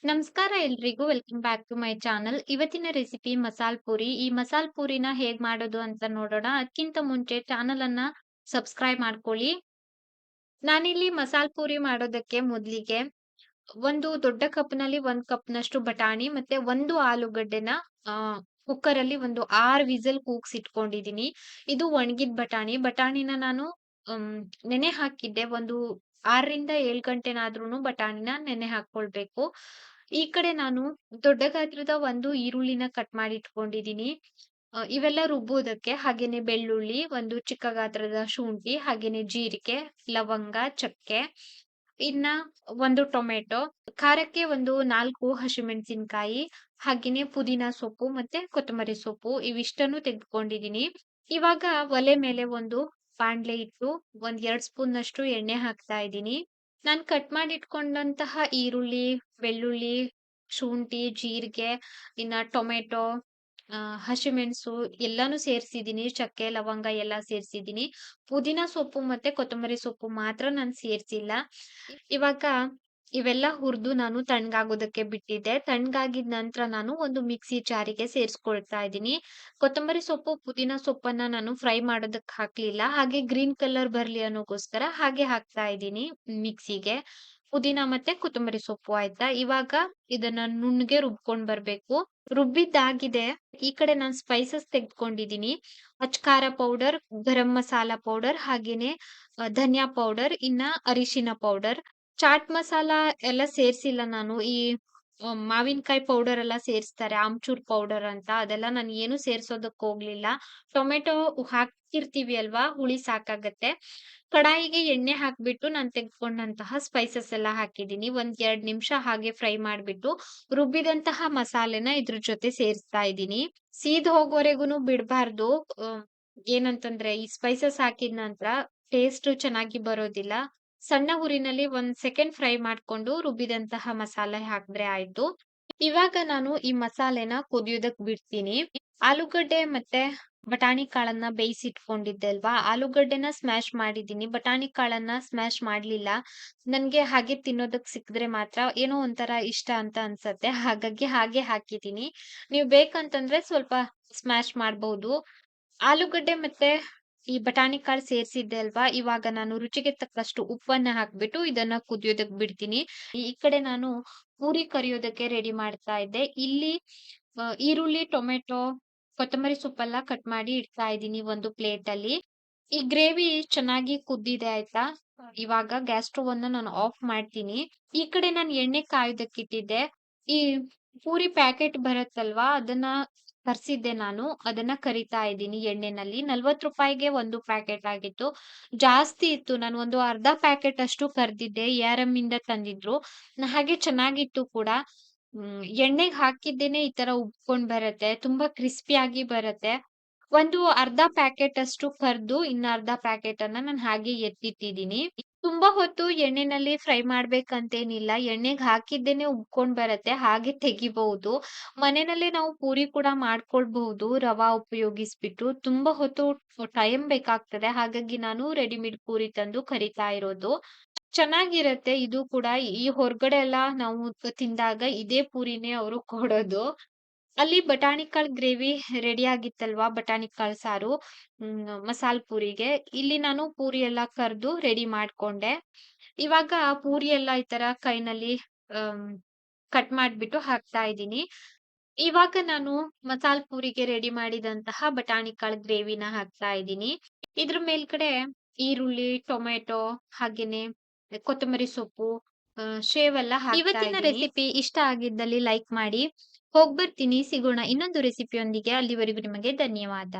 ನಮಸ್ಕಾರ ಎಲ್ರಿಗೂ. Welcome back to my channel. ಇವತ್ತಿನ ರೆಸಿಪಿ ಮಸಾಲ್ ಪೂರಿ. ಈ ಮಸಾಲ್ ಪೂರಿನ ಹೇಗ್ ಮಾಡೋದು ಅಂತ ನೋಡೋಣ. ಅದಕ್ಕಿಂತ ಮುಂಚೆ ಚಾನಲ್ ಅನ್ನ ಸಬ್ಸ್ಕ್ರೈಬ್ ಮಾಡ್ಕೊಳ್ಳಿ. ನಾನಿಲ್ಲಿ ಮಸಾಲ್ ಪೂರಿ ಮಾಡೋದಕ್ಕೆ ಮೊದಲಿಗೆ ಒಂದು ದೊಡ್ಡ ಕಪ್ನಲ್ಲಿ ಒಂದ್ ಕಪ್ನಷ್ಟು ಬಟಾಣಿ ಮತ್ತೆ ಒಂದು ಆಲೂಗಡ್ಡೆನ ಕುಕ್ಕರ್ ಅಲ್ಲಿ ಒಂದು ಆರ್ ವಿಸಲ್ ಕೂಗ್ಸ್ ಇಟ್ಕೊಂಡಿದೀನಿ ಇದು ಒಣಗಿದ ಬಟಾಣಿ. ಬಟಾಣಿನ ನಾನು ನೆನೆ ಹಾಕಿದ್ದೆ ಒಂದು ಆರರಿಂದ ಏಳ್ ಗಂಟೆನಾದ್ರೂನು ಬಟಾಣಿನ ನೆನೆ ಹಾಕೊಳ್ಬೇಕು. ಈ ಕಡೆ ನಾನು ದೊಡ್ಡ ಗಾತ್ರದ ಒಂದು ಈರುಳ್ಳಿನ ಕಟ್ ಮಾಡಿ ಇಟ್ಕೊಂಡಿದೀನಿ ಅ, ಇವೆಲ್ಲ ರುಬ್ಬೋದಕ್ಕೆ ಹಾಗೇನೆ ಬೆಳ್ಳುಳ್ಳಿ ಒಂದು ಚಿಕ್ಕ ಗಾತ್ರದ ಶುಂಠಿ ಹಾಗೇನೆ ಜೀರಿಗೆ ಲವಂಗ ಚಕ್ಕೆ ಇನ್ನ ಒಂದು ಟೊಮೆಟೊ ಖಾರಕ್ಕೆ ಒಂದು ನಾಲ್ಕು ಹಸಿಮೆಣಸಿನ್ಕಾಯಿ ಹಾಗೇನೆ ಪುದೀನ ಸೊಪ್ಪು ಮತ್ತೆ ಕೊತ್ತಂಬರಿ ಸೊಪ್ಪು ಇವಿಷ್ಟನ್ನು ತೆಗೆದುಕೊಂಡಿದೀನಿ ಇವಾಗ ಒಲೆ ಮೇಲೆ ಒಂದು ಬಾಣ್ಲೆ ಇಟ್ಟು ಒಂದ್ ಎರಡ್ ಸ್ಪೂನ್ ನಷ್ಟು ಎಣ್ಣೆ ಹಾಕ್ತಾ ಇದ್ದೀನಿ. ನಾನ್ ಕಟ್ ಮಾಡಿ ಇಟ್ಕೊಂಡಂತಹ ಈರುಳ್ಳಿ, ಬೆಳ್ಳುಳ್ಳಿ, ಶುಂಠಿ, ಜೀರಿಗೆ, ಇನ್ನ ಟೊಮೆಟೊ ಹಸಿಮೆಣಸು ಎಲ್ಲಾನು ಸೇರ್ಸಿದೀನಿ ಚಕ್ಕೆ, ಲವಂಗ ಎಲ್ಲಾ ಸೇರ್ಸಿದೀನಿ ಪುದೀನ ಸೊಪ್ಪು ಮತ್ತೆ ಕೊತ್ತಂಬರಿ ಸೊಪ್ಪು ಮಾತ್ರ ನಾನ್ ಸೇರ್ಸಿಲ್ಲ. ಇವಾಗ ಇವೆಲ್ಲ ಹುರಿದು ನಾನು ತಣ್ಣಗಾಗೋದಕ್ಕೆ ಬಿಟ್ಟಿದ್ದೆ. ತಣ್ಣಗಾಗಿದ ನಂತರ ನಾನು ಒಂದು ಮಿಕ್ಸಿ ಜಾರಿಗೆ ಸೇರಿಸ್ಕೊಳ್ತಾ ಇದ್ದೀನಿ. ಕೊತ್ತಂಬರಿ ಸೊಪ್ಪು, ಪುದೀನ ಸೊಪ್ಪನ್ನ ನಾನು ಫ್ರೈ ಮಾಡೋದಕ್ಕೆ ಹಾಕ್ಲಿಲ್ಲ. ಹಾಗೆ ಗ್ರೀನ್ ಕಲರ್ ಬರ್ಲಿ ಅನ್ನೋಗೋಸ್ಕರ ಹಾಗೆ ಹಾಕ್ತಾ ಇದ್ದೀನಿ ಮಿಕ್ಸಿಗೆ. ಪುದೀನ ಮತ್ತೆ ಕೊತ್ತಂಬರಿ ಸೊಪ್ಪು ಆಯ್ತಾ? ಇವಾಗ ಇದನ್ನ ನುಣ್ಣಗೆ ರುಬ್ಕೊಂಡ್ ಬರ್ಬೇಕು. ರುಬ್ಬಿದ್ದಾಗಿದೆ. ಈ ಕಡೆ ನಾನು ಸ್ಪೈಸಸ್ ತೆಗೆದುಕೊಂಡಿದ್ದೀನಿ ಅಚ್ಕಾರ ಪೌಡರ್, ಗರಂ ಮಸಾಲಾ ಪೌಡರ್ ಹಾಗೇನೆ ಧನಿಯಾ ಪೌಡರ್ ಇನ್ನ ಅರಿಶಿನ ಪೌಡರ್. ಚಾಟ್ ಮಸಾಲ ಎಲ್ಲ ಸೇರ್ಸಿಲ್ಲ ನಾನು. ಈ ಮಾವಿನಕಾಯಿ ಪೌಡರ್ ಎಲ್ಲ ಸೇರಿಸ್ತಾರೆ, ಆಮ್ಚೂರ್ ಪೌಡರ್ ಅಂತ. ಅದೆಲ್ಲ ನಾನು ಏನು ಸೇರ್ಸೋದಕ್ ಹೋಗ್ಲಿಲ್ಲ. ಟೊಮೆಟೊ ಹಾಕಿರ್ತೀವಿ ಅಲ್ವಾ? ಹುಳಿ ಸಾಕಾಗತ್ತೆ. ಕಡಾಯಿಗೆ ಎಣ್ಣೆ ಹಾಕ್ಬಿಟ್ಟು ನಾನು ತೆಗೆದುಕೊಂಡಂತಹ ಸ್ಪೈಸಸ್ ಎಲ್ಲ ಹಾಕಿದೀನಿ ಒಂದ್ ಎರಡ್ ನಿಮಿಷ ಹಾಗೆ ಫ್ರೈ ಮಾಡ್ಬಿಟ್ಟು ರುಬ್ಬಿದಂತಹ ಮಸಾಲೆನ ಇದ್ರ ಜೊತೆ ಸೇರಿಸ್ತಾ ಇದ್ದೀನಿ. ಸೀದ್ ಹೋಗೋವರೆಗೂನು ಬಿಡಬಾರ್ದು. ಏನಂತಂದ್ರೆ ಈ ಸ್ಪೈಸಸ್ ಹಾಕಿದ ನಂತರ ಟೇಸ್ಟ್ ಚೆನ್ನಾಗಿ ಬರೋದಿಲ್ಲ. ಸಣ್ಣ ಊರಿನಲ್ಲಿ ಒಂದ್ ಸೆಕೆಂಡ್ ಫ್ರೈ ಮಾಡ್ಕೊಂಡು ರುಬ್ಬಿದಂತಹ ಮಸಾಲೆ ಹಾಕಿದ್ರೆ ಆಯ್ತು. ಇವಾಗ ನಾನು ಈ ಮಸಾಲೆನ ಕುದಿಯೋದಕ್ ಬಿಡ್ತೀನಿ. ಆಲೂಗಡ್ಡೆ ಮತ್ತೆ ಬಟಾಣಿ ಕಾಳನ್ನ ಬೇಯಿಸಿಟ್ಕೊಂಡಿದ್ದೆ ಅಲ್ವಾ? ಆಲೂಗಡ್ಡೆನ ಸ್ಮ್ಯಾಶ್ ಮಾಡಿದೀನಿ ಬಟಾಣಿ ಕಾಳನ್ನ ಸ್ಮ್ಯಾಶ್ ಮಾಡ್ಲಿಲ್ಲ. ನನ್ಗೆ ಹಾಗೆ ತಿನ್ನೋದಕ್ ಸಿಕ್ಕಿದ್ರೆ ಮಾತ್ರ ಏನೋ ಒಂಥರ ಇಷ್ಟ ಅಂತ ಅನ್ಸತ್ತೆ. ಹಾಗಾಗಿ ಹಾಗೆ ಹಾಕಿದ್ದೀನಿ. ನೀವು ಬೇಕಂತಂದ್ರೆ ಸ್ವಲ್ಪ ಸ್ಮ್ಯಾಶ್ ಮಾಡ್ಬಹುದು ಆಲೂಗಡ್ಡೆ ಮತ್ತೆ ಈ ಬಟಾಣಿ ಕಾಳು ಸೇರಿಸಿದ್ದೆ ಅಲ್ವಾ? ಇವಾಗ ನಾನು ರುಚಿಗೆ ತಕ್ಕಷ್ಟು ಉಪ್ಪನ್ನ ಹಾಕ್ಬಿಟ್ಟು ಇದನ್ನ ಕುದಿಯೋದಕ್ ಬಿಡ್ತೀನಿ. ಈ ಕಡೆ ನಾನು ಪೂರಿ ಕರಿಯೋದಕ್ಕೆ ರೆಡಿ ಮಾಡ್ತಾ ಇದ್ದೆ. ಇಲ್ಲಿ ಈರುಳ್ಳಿ, ಟೊಮೆಟೊ, ಕೊತ್ತಂಬರಿ ಸೊಪ್ಪೆಲ್ಲ ಕಟ್ ಮಾಡಿ ಇಡ್ತಾ ಇದ್ದೀನಿ ಒಂದು ಪ್ಲೇಟ್ ಅಲ್ಲಿ. ಈ ಗ್ರೇವಿ ಚೆನ್ನಾಗಿ ಕುದ್ದಿದೆ ಆಯ್ತಾ? ಇವಾಗ ಗ್ಯಾಸ್ ಸ್ಟವ್ ಅನ್ನ ನಾನು ಆಫ್ ಮಾಡ್ತೀನಿ. ಈ ಕಡೆ ನಾನು ಎಣ್ಣೆ ಕಾಯೋದಕ್ಕಿಟ್ಟಿದ್ದೆ ಈ ಪೂರಿ ಪ್ಯಾಕೆಟ್ ಬರುತ್ತಲ್ವಾ? ಅದನ್ನ ತರ್ಸಿದ್ದೆ ನಾನು. ಅದನ್ನ ಕರಿತಾ ಇದ್ದೀನಿ ಎಣ್ಣೆನಲ್ಲಿ. ನಲ್ವತ್ ರೂಪಾಯಿಗೆ ಒಂದು ಪ್ಯಾಕೆಟ್ ಆಗಿತ್ತು. ಜಾಸ್ತಿ ಇತ್ತು. ನಾನು ಒಂದು ಅರ್ಧ ಪ್ಯಾಕೆಟ್ ಅಷ್ಟು ಕರ್ದಿದ್ದೆ. ಎಂ ಇಂದ ತಂದಿದ್ರು. ಹಾಗೆ ಚೆನ್ನಾಗಿತ್ತು ಕೂಡ. ಎಣ್ಣೆಗೆ ಹಾಕಿದ್ದೇನೆ ಈ ತರ ಉಬ್ಕೊಂಡ್ ಬರತ್ತೆ. ತುಂಬಾ ಕ್ರಿಸ್ಪಿ ಆಗಿ ಬರತ್ತೆ. ಒಂದು ಅರ್ಧ ಪ್ಯಾಕೆಟ್ ಅಷ್ಟು ಕರ್ದು ಇನ್ನ ಅರ್ಧ ಪ್ಯಾಕೆಟ್ ಅನ್ನ ನಾನು ಹಾಗೆ ಎತ್ತಿಟ್ಟಿದೀನಿ ತುಂಬಾ ಹೊತ್ತು ಎಣ್ಣೆನಲ್ಲಿ ಫ್ರೈ ಮಾಡ್ಬೇಕಂತೇನಿಲ್ಲ. ಎಣ್ಣೆಗೆ ಹಾಕಿದ್ದೇನೆ ಉಬ್ಕೊಂಡ್ ಬರತ್ತೆ, ಹಾಗೆ ತೆಗಿಬಹುದು. ಮನೆಯಲ್ಲೇ ನಾವು ಪೂರಿ ಕೂಡ ಮಾಡ್ಕೊಳ್ಬಹುದು, ರವಾ ಉಪಯೋಗಿಸ್ಬಿಟ್ಟು. ತುಂಬಾ ಹೊತ್ತು ಟೈಮ್ ಬೇಕಾಗ್ತದೆ. ಹಾಗಾಗಿ ನಾನು ರೆಡಿಮೇಡ್ ಪೂರಿ ತಂದು ಕರಿತಾ ಇರೋದು. ಚೆನ್ನಾಗಿರತ್ತೆ, ಇದು ಕೂಡ. ಈ ಹೊರಗಡೆ ಎಲ್ಲ ನಾವು ತಿಂದಾಗ ಇದೇ ಪೂರಿನೇ ಅವರು ಕೊಡೋದು. ಅಲ್ಲಿ ಬಟಾಣಿ ಕಾಳು ಗ್ರೇವಿ ರೆಡಿ ಆಗಿತ್ತಲ್ವಾ? ಬಟಾಣಿ ಕಾಳು ಸಾರು ಮಸಾಲ್ ಪೂರಿಗೆ. ಇಲ್ಲಿ ನಾನು ಪೂರಿ ಎಲ್ಲ ಕರ್ದು ರೆಡಿ ಮಾಡ್ಕೊಂಡೆ. ಇವಾಗ ಪೂರಿ ಎಲ್ಲ ಈ ತರ ಕೈನಲ್ಲಿ ಕಟ್ ಮಾಡ್ಬಿಟ್ಟು ಹಾಕ್ತಾ ಇದ್ದೀನಿ. ಇವಾಗ ನಾನು ಮಸಾಲ್ ಪೂರಿಗೆ ರೆಡಿ ಮಾಡಿದಂತಹ ಬಟಾಣಿ ಕಾಳು ಗ್ರೇವಿನ ಹಾಕ್ತಾ ಇದ್ದೀನಿ. ಇದ್ರ ಮೇಲ್ಗಡೆ ಈರುಳ್ಳಿ ಟೊಮೆಟೊ ಹಾಗೇನೆ ಕೊತ್ತಂಬರಿ ಸೊಪ್ಪು ಶೇವ್ ಎಲ್ಲ ಇವತ್ತಿನ ರೆಸಿಪಿ ಇಷ್ಟ ಆಗಿದ್ದಲ್ಲಿ ಲೈಕ್ ಮಾಡಿ. ಹೋಗ್ಬರ್ತೀನಿ ಸಿಗೋಣ. ಇನ್ನೊಂದು ರೆಸಿಪಿಯೊಂದಿಗೆ ಅಲ್ಲಿವರೆಗೂ ನಿಮಗೆ ಧನ್ಯವಾದ.